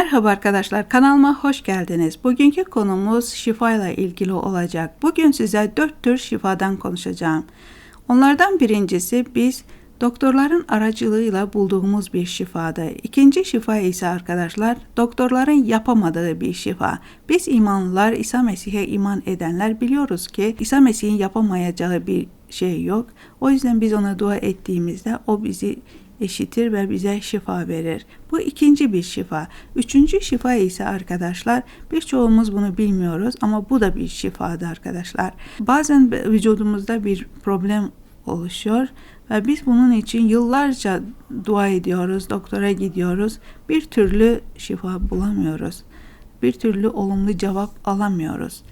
Merhaba arkadaşlar kanalıma hoş geldiniz. Bugünkü konumuz şifa ilgili olacak. Bugün size dört tür şifadan konuşacağım. Onlardan birincisi biz doktorların aracılığıyla bulduğumuz bir şifadır. İkinci şifa ise arkadaşlar doktorların yapamadığı bir şifa. Biz imanlılar İsa Mesih'e iman edenler biliyoruz ki İsa Mesih'in yapamayacağı bir şey yok. O yüzden biz ona dua ettiğimizde o bizi eşitir ve bize şifa verir. Bu ikinci bir şifa. Üçüncü şifa ise arkadaşlar birçoğumuz bunu bilmiyoruz ama bu da bir şifadır arkadaşlar. Bazen vücudumuzda bir problem oluşuyor ve biz bunun için yıllarca dua ediyoruz, doktora gidiyoruz. Bir türlü şifa bulamıyoruz. Bir türlü olumlu cevap alamıyoruz.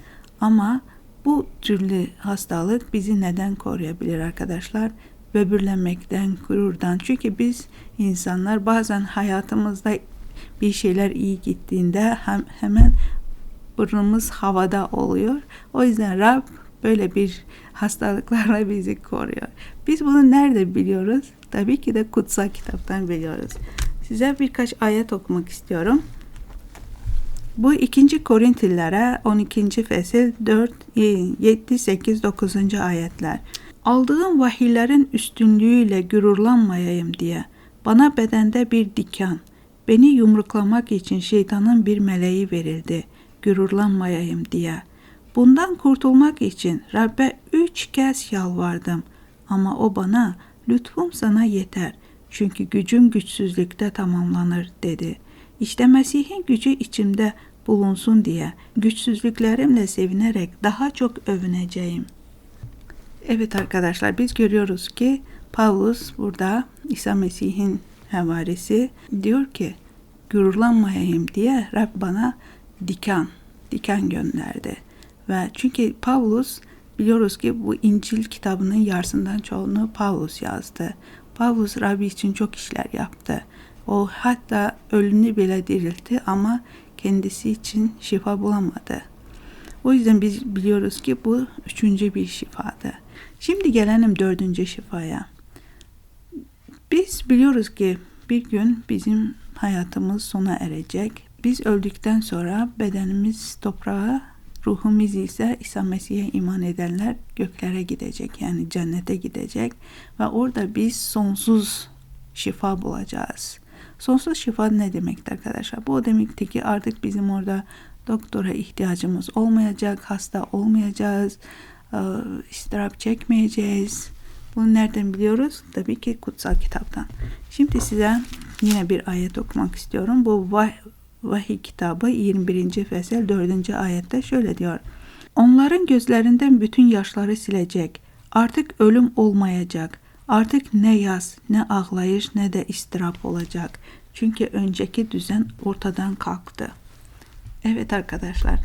Ama bu türlü hastalık bizi neden koruyabilir arkadaşlar? Böbürlenmekten, gururdan. Çünkü biz insanlar bazen hayatımızda bir şeyler iyi gittiğinde hem, hemen burnumuz havada oluyor. O yüzden Rab böyle bir hastalıklarla bizi koruyor. Biz bunu nerede biliyoruz? Tabii ki de kutsal kitaptan biliyoruz. Size birkaç ayet okumak istiyorum. Bu 2. Korintililere 12. fesil 4, 7, 8, 9. ayetler. Aldığım vahiylerin üstünlüğüyle gururlanmayayım diye bana bedende bir diken, beni yumruklamak için şeytanın bir meleği verildi, gururlanmayayım diye. Bundan kurtulmak için Rabbe üç kez yalvardım ama o bana lütfum sana yeter çünkü gücüm güçsüzlükte tamamlanır dedi. İşte Mesih'in gücü içimde bulunsun diye güçsüzlüklerimle sevinerek daha çok övüneceğim.'' Evet arkadaşlar biz görüyoruz ki Paulus burada İsa Mesih'in havarisi diyor ki gururlanmayayım diye Rab bana diken, diken gönderdi. Ve çünkü Paulus biliyoruz ki bu İncil kitabının yarısından çoğunu Paulus yazdı. Paulus Rabbi için çok işler yaptı. O hatta ölünü bile diriltti ama kendisi için şifa bulamadı. O yüzden biz biliyoruz ki bu üçüncü bir şifadı. Şimdi gelelim dördüncü şifaya. Biz biliyoruz ki bir gün bizim hayatımız sona erecek. Biz öldükten sonra bedenimiz toprağa, ruhumuz ise İsa Mesih'e iman edenler göklere gidecek. Yani cennete gidecek. Ve orada biz sonsuz şifa bulacağız. Sonsuz şifa ne demekti arkadaşlar? Bu demekti ki artık bizim orada doktora ihtiyacımız olmayacak, hasta olmayacağız, e, istirap çekmeyeceğiz. Bunu nereden biliyoruz? Tabii ki kutsal kitaptan. Şimdi size yine bir ayet okumak istiyorum. Bu vah Vahiy kitabı 21. fesel 4. ayette şöyle diyor. Onların gözlerinden bütün yaşları silecek. Artık ölüm olmayacak. Artık ne yaz, ne ağlayış, ne de istirap olacak. Çünkü önceki düzen ortadan kalktı. Evet arkadaşlar.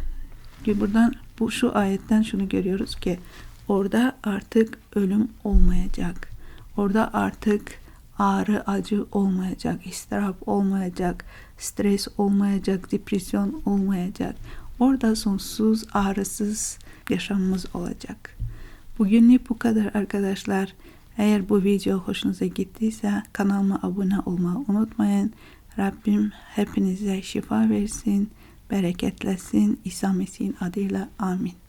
Buradan bu şu ayetten şunu görüyoruz ki orada artık ölüm olmayacak. Orada artık ağrı, acı olmayacak, istirap olmayacak, stres olmayacak, depresyon olmayacak. Orada sonsuz, ağrısız yaşamımız olacak. Bugünlük bu kadar arkadaşlar. Eğer bu video hoşunuza gittiyse kanalıma abone olmayı unutmayın. Rabbim hepinize şifa versin bereketlesin İsa Mesih'in adıyla amin.